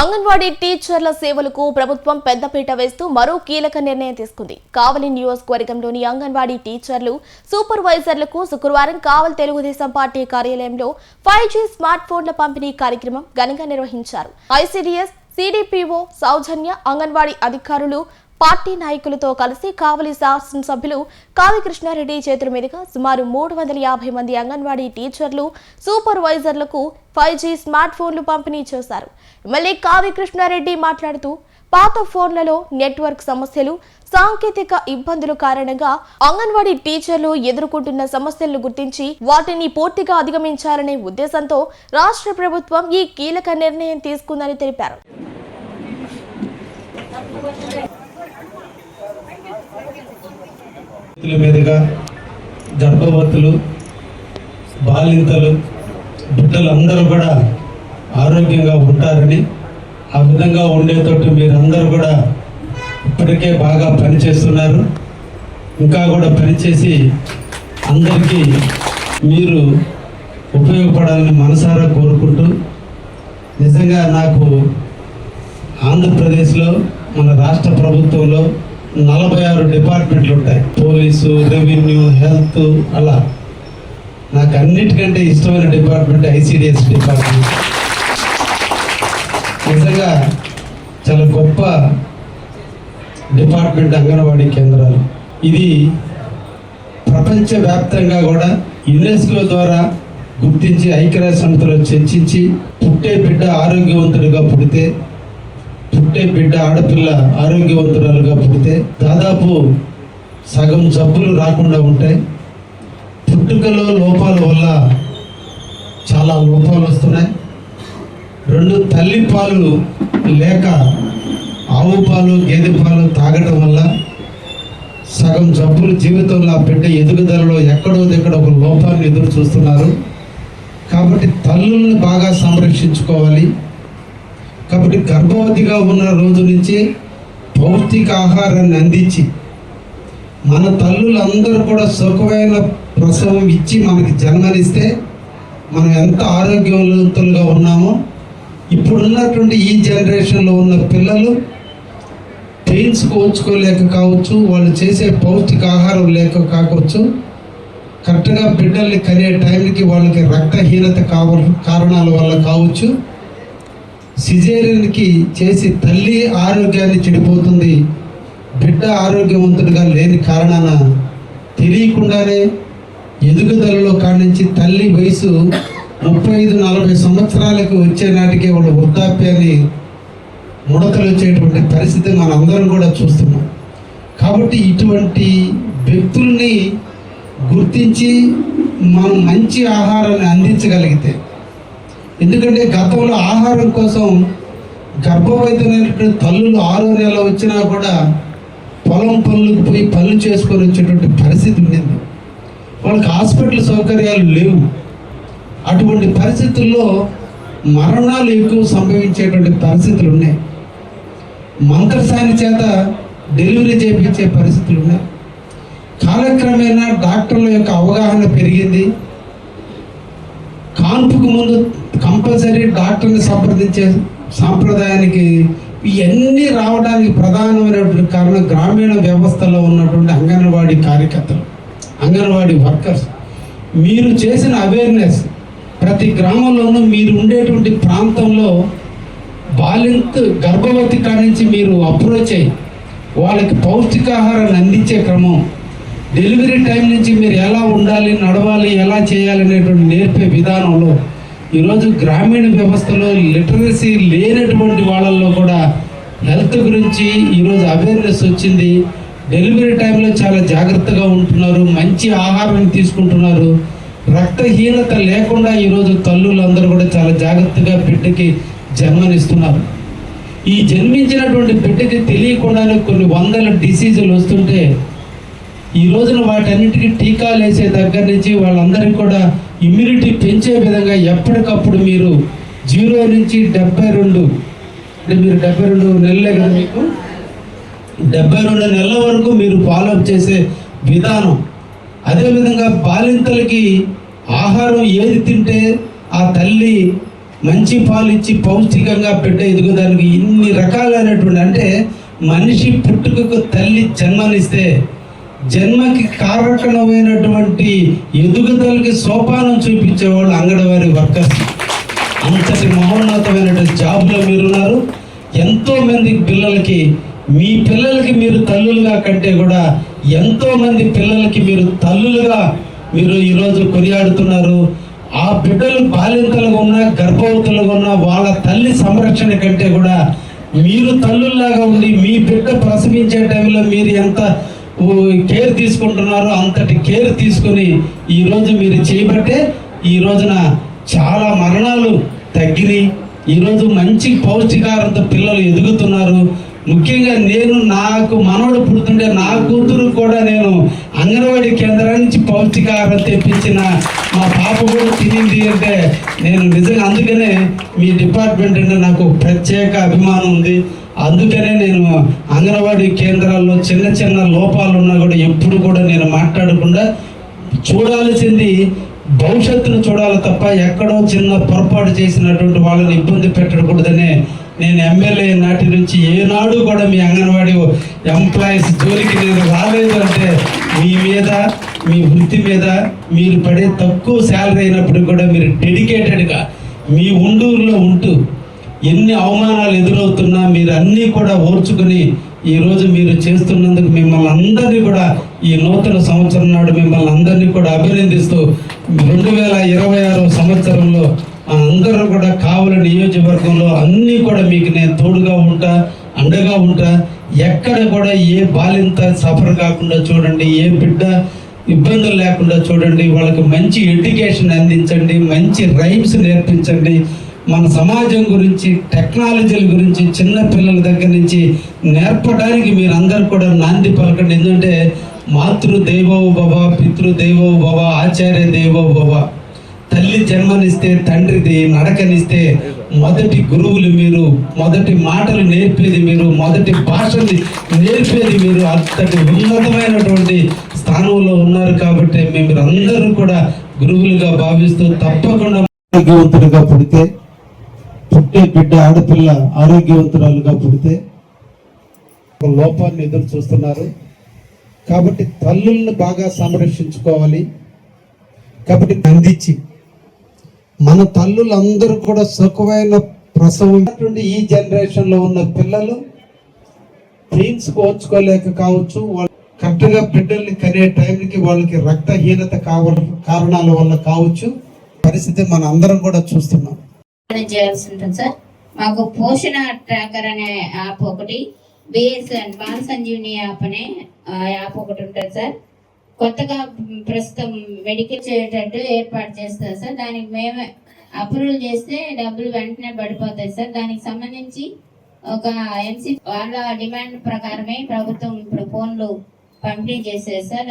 అంగన్వాడీ టీచర్ల సేవలకు ప్రభుత్వం పెద్దపీట వేస్తూ మరో కీలక నిర్ణయం తీసుకుంది. కావలి నియోజకవర్గంలోని అంగన్వాడీ టీచర్లు సూపర్వైజర్లకు శుక్రవారం కావలి తెలుగుదేశం పార్టీ కార్యాలయంలో ఫైవ్ జీ స్మార్ట్ ఫోన్ల పంపిణీ కార్యక్రమం ఘనంగా నిర్వహించారు. ఐసీడీఎస్ సిడిపిఓ సౌజన్య అంగన్వాడీ అధికారులు పార్టీ నాయకులతో కలిసి కావలి శాసనసభ్యులు కావి కృష్ణారెడ్డి చేతుల మీదుగా సుమారు మూడు వందల యాభై మంది అంగన్వాడీ టీచర్లు సూపర్వైజర్లకు ఫైవ్ జీ స్మార్ట్ ఫోన్లు పంపిణీ చేశారు. ఎమ్మెల్యే కావి కృష్ణారెడ్డి మాట్లాడుతూ పాత ఫోన్లలో నెట్వర్క్ సమస్యలు సాంకేతిక ఇబ్బందుల కారణంగా అంగన్వాడీ టీచర్లు ఎదుర్కొంటున్న సమస్యలను గుర్తించి వాటిని పూర్తిగా అధిగమించాలనే ఉద్దేశంతో రాష్ట్ర ప్రభుత్వం ఈ కీలక నిర్ణయం తీసుకుందని తెలిపారు చేతుల మీదుగా గర్భవతులు బాలింతలు బిడ్డలందరూ కూడా ఆరోగ్యంగా ఉంటారని ఆ విధంగా ఉండేటట్టు మీరందరూ కూడా ఇప్పటికే బాగా పనిచేస్తున్నారు. ఇంకా కూడా పనిచేసి అందరికీ మీరు ఉపయోగపడాలని మనసారా కోరుకుంటూ నిజంగా నాకు ఆంధ్రప్రదేశ్లో మన రాష్ట్ర ప్రభుత్వంలో నలభై ఆరు డిపార్ట్మెంట్లు ఉంటాయి పోలీసు రెవెన్యూ హెల్త్ అలా. నాకు అన్నిటికంటే ఇష్టమైన డిపార్ట్మెంట్ ఐసిడిఎస్ డిపార్ట్మెంట్. నిజంగా చాలా గొప్ప డిపార్ట్మెంట్ అంగన్వాడీ కేంద్రాలు. ఇది ప్రపంచవ్యాప్తంగా కూడా యునెస్కో ద్వారా గుర్తించి ఐక్యరాజ్య సంస్థలో చర్చించి పుట్టే బిడ్డ ఆరోగ్యవంతుడిగా పుడితే పుట్టే బిడ్డ ఆడపిల్ల ఆరోగ్యవంతురాలుగా పుడితే దాదాపు సగం జబ్బులు రాకుండా ఉంటాయి. పుట్టుకలో లోపాల వల్ల చాలా లోపాలు వస్తున్నాయి. రెండు తల్లి పాలు లేక ఆవు పాలు గేదె పాలు తాగటం వల్ల సగం జబ్బులు జీవితంలో ఆ బిడ్డ ఎదుగుదలలో ఎక్కడో దగ్గర ఒక లోపాన్ని ఎదురు చూస్తున్నారు. కాబట్టి తల్లుల్ని బాగా సంరక్షించుకోవాలి. కాబట్టి గర్భవతిగా ఉన్న రోజు నుంచి పౌష్టిక ఆహారాన్ని అందించి మన తల్లులందరూ కూడా సుఖమైన ప్రసవం ఇచ్చి మనకి జన్మనిస్తే మనం ఎంత ఆరోగ్యవంతులుగా ఉన్నామో ఇప్పుడున్నటువంటి ఈ జనరేషన్లో ఉన్న పిల్లలు పెయిన్స్ కోచుకోలేక కావచ్చు వాళ్ళు చేసే పౌష్టిక ఆహారం లేక కావచ్చు కరెక్ట్గా బిడ్డల్ని కనే టైంకి వాళ్ళకి రక్తహీనత కావ కారణాల వల్ల కావచ్చు సిజేరియన్కి చేసి తల్లి ఆరోగ్యాన్ని చెడిపోతుంది బిడ్డ ఆరోగ్యవంతుడిగా లేని కారణాన తెలియకుండానే ఎదుగుదలలో కాడించి తల్లి వయసు ముప్పై ఐదు నలభై సంవత్సరాలకు వచ్చే నాటికే వాళ్ళ వృద్ధాప్యాన్ని ముడతలు వచ్చేటువంటి పరిస్థితి మనందరం కూడా చూస్తున్నాం. కాబట్టి ఇటువంటి వ్యక్తుల్ని గుర్తించి మనం మంచి ఆహారాన్ని అందించగలిగితే ఎందుకంటే గతంలో ఆహారం కోసం గర్భవతినటువంటి తల్లులు ఆరో నెల వచ్చినా కూడా పొలం పనులకు పోయి పనులు చేసుకొని వచ్చేటువంటి పరిస్థితి ఉండింది. వాళ్ళకి హాస్పిటల్ సౌకర్యాలు లేవు. అటువంటి పరిస్థితుల్లో మరణాలు ఎక్కువ సంభవించేటువంటి పరిస్థితులు ఉన్నాయి. మంత్రసాని చేత డెలివరీ చేయించే పరిస్థితులు ఉన్నాయి. కాలక్రమేణా డాక్టర్ల యొక్క అవగాహన పెరిగింది. కాన్పుకు ముందు కంపల్సరీ డాక్టర్ని సంప్రదించే సాంప్రదాయానికి ఇవన్నీ రావడానికి ప్రధానమైనటువంటి కారణం గ్రామీణ వ్యవస్థలో ఉన్నటువంటి అంగన్వాడీ కార్యకర్తలు అంగన్వాడీ వర్కర్స్. మీరు చేసిన అవేర్నెస్ ప్రతి గ్రామంలోనూ మీరు ఉండేటువంటి ప్రాంతంలో బాలింత గర్భవతి కాడి నుంచి మీరు అప్రోచ్ అయ్యి వాళ్ళకి పౌష్టికాహారాన్ని అందించే క్రమం డెలివరీ టైం నుంచి మీరు ఎలా ఉండాలి నడవాలి ఎలా చేయాలి అనేటువంటి నేర్పే విధానంలో ఈరోజు గ్రామీణ వ్యవస్థలో లిటరసీ లేనటువంటి వాళ్ళల్లో కూడా హెల్త్ గురించి ఈరోజు అవేర్నెస్ వచ్చింది. డెలివరీ టైంలో చాలా జాగ్రత్తగా ఉంటున్నారు. మంచి ఆహారం తీసుకుంటున్నారు. రక్తహీనత లేకుండా ఈరోజు తల్లులందరూ కూడా చాలా జాగ్రత్తగా బిడ్డకి జన్మనిస్తున్నారు. ఈ జన్మించినటువంటి బిడ్డకి తెలియకుండానే కొన్ని వందల డిసీజులు వస్తుంటే ఈ రోజున వాటన్నిటికీ టీకాలు వేసే దగ్గర నుంచి వాళ్ళందరికీ కూడా ఇమ్యూనిటీ పెంచే విధంగా ఎప్పటికప్పుడు మీరు జీరో నుంచి డెబ్బై రెండు అంటే మీరు డెబ్బై రెండు నెలలే కదా మీకు? డెబ్బై రెండు నెలల వరకు మీరు ఫాలోఅప్ చేసే విధానం. అదేవిధంగా బాలింతలకి ఆహారం ఏది తింటే ఆ తల్లి మంచి పాలు ఇచ్చి పౌష్టికంగా బిడ్డ ఎదుగుదానికి ఇన్ని రకాలైనటువంటి అంటే మనిషి పుట్టుకకు తల్లి జన్మనిస్తే జన్మకి కారకణమైనటువంటి ఎదుగుదలకి సోపానం చూపించేవాళ్ళు అంగన్వాడీ వర్కర్స్. అంతటి మహోన్నతమైనటువంటి జాబ్లో మీరున్నారు. ఎంతోమంది పిల్లలకి మీ పిల్లలకి మీరు తల్లులుగా కంటే కూడా ఎంతోమంది పిల్లలకి మీరు తల్లులుగా మీరు ఈరోజు కొనియాడుతున్నారు. ఆ బిడ్డలు బాలింతలుగా ఉన్నా గర్భవతులుగా ఉన్నా వాళ్ళ తల్లి సంరక్షణ కంటే కూడా మీరు తల్లుల్లాగా ఉండి మీ బిడ్డ ప్రసవించే టైంలో మీరు ఎంత కేర్ తీసుకుంటున్నారో. అంతటి కేర్ తీసుకుని ఈరోజు మీరు చేయబట్టే ఈ రోజున చాలా మరణాలు తగ్గినాయి. ఈరోజు మంచి పౌష్టికారంతో పిల్లలు ఎదుగుతున్నారు. ముఖ్యంగా నేను నాకు మనవడు పుడుతుంటే నా కూతురు కూడా నేను అంగన్వాడీ కేంద్రం నుంచి పౌష్టికాహారం తెప్పించిన మా పాప కూడా తినింది అంటే నేను నిజంగా అందుకనే మీ డిపార్ట్మెంట్ అంటే నాకు ప్రత్యేక అభిమానం ఉంది. అందుకనే నేను అంగన్వాడీ కేంద్రాల్లో చిన్న చిన్న లోపాలు ఉన్నా కూడా ఎప్పుడు కూడా నేను మాట్లాడకుండా చూడాల్సింది భవిష్యత్తును చూడాలి తప్ప ఎక్కడో చిన్న పొరపాటు చేసినటువంటి వాళ్ళని ఇబ్బంది పెట్టకూడదనే నేను ఎమ్మెల్యే నాటి నుంచి ఏనాడు కూడా మీ అంగన్వాడీ ఎంప్లాయీస్ జోలికి నేను రాలేదు అంటే మీ మీద మీ వృత్తి మీద మీరు పడే తక్కువ శాలరీ అయినప్పటికీ కూడా మీరు డెడికేటెడ్గా మీ ఉండూరులో ఉంటూ ఎన్ని అవమానాలు ఎదురవుతున్నా మీరు అన్నీ కూడా ఓర్చుకుని ఈరోజు మీరు చేస్తున్నందుకు మిమ్మల్ని అందరినీ కూడా ఈ నూతన సంవత్సరం నాడు మిమ్మల్ని అందరినీ కూడా అభినందిస్తూ రెండు వేల ఇరవై ఆరో సంవత్సరంలో అందరూ కూడా కావలి నియోజకవర్గంలో అన్నీ కూడా మీకు నేను తోడుగా ఉంటా అండగా ఉంటా. ఎక్కడ కూడా ఏ బాలింత సఫర్ కాకుండా చూడండి ఏ బిడ్డ ఇబ్బందులు లేకుండా చూడండి వాళ్ళకి మంచి ఎడ్యుకేషన్ అందించండి మంచి రైమ్స్ నేర్పించండి. మన సమాజం గురించి టెక్నాలజీల గురించి చిన్న పిల్లల దగ్గర నుంచి నేర్పడానికి మీరు అందరూ కూడా నాంది పలకండి. ఎందుకంటే మాతృ దేవో భవ పితృ దేవో భవ ఆచార్య దేవో భవ. తల్లి జన్మనిస్తే తండ్రిది నడకనిస్తే మొదటి గురువులు మీరు మొదటి మాటలు నేర్పేది మీరు మొదటి భాషని నేర్పేది మీరు అంతటి ఉన్నతమైనటువంటి స్థానంలో ఉన్నారు కాబట్టి మేము అందరూ కూడా గురువులుగా భావిస్తూ తప్పకుండా ఆరోగ్యవంతులుగా పుడితే పుట్టే బిడ్డ ఆడపిల్ల ఆరోగ్యవంతురాలుగా పుడితే లోపాన్ని ఎదురు చూస్తున్నారు. కాబట్టి తల్లుల్ని బాగా సంరక్షించుకోవాలి. కాబట్టి అందించి మన తల్లులందరూ కూడా సుఖమైన ప్రసవం. ఉన్నటువంటి ఈ జనరేషన్లో ఉన్న పిల్లలు పెయిన్స్ కోర్చుకోలేక కావచ్చు వాళ్ళు కరెక్ట్గా బిడ్డల్ని కనే టైంకి వాళ్ళకి రక్తహీనత కావ కారణాల వల్ల కావచ్చు పరిస్థితి మన అందరం కూడా చూస్తున్నాం. చేయాల్సి ఉంటుంది సార్ మాకు పోషణ ట్రాకర్ అనే యాప్ ఒకటి బిఎస్ఎన్ బాల సంజీవిని యాప్ అనే ఆ, యాప్ ఒకటి ఉంటుంది సార్. కొత్తగా ప్రస్తుతం మెడికల్ చేయటట్టు ఏర్పాటు చేస్తారు సార్. దానికి మేమే అప్రూవల్ చేస్తే డబ్బులు వెంటనే పడిపోతాయి సార్. దానికి సంబంధించి ఒక ఎంసీ వాళ్ళ డిమాండ్ ప్రకారమే ప్రభుత్వం ఇప్పుడు ఫోన్లు పంపిణీ చేసేది సార్.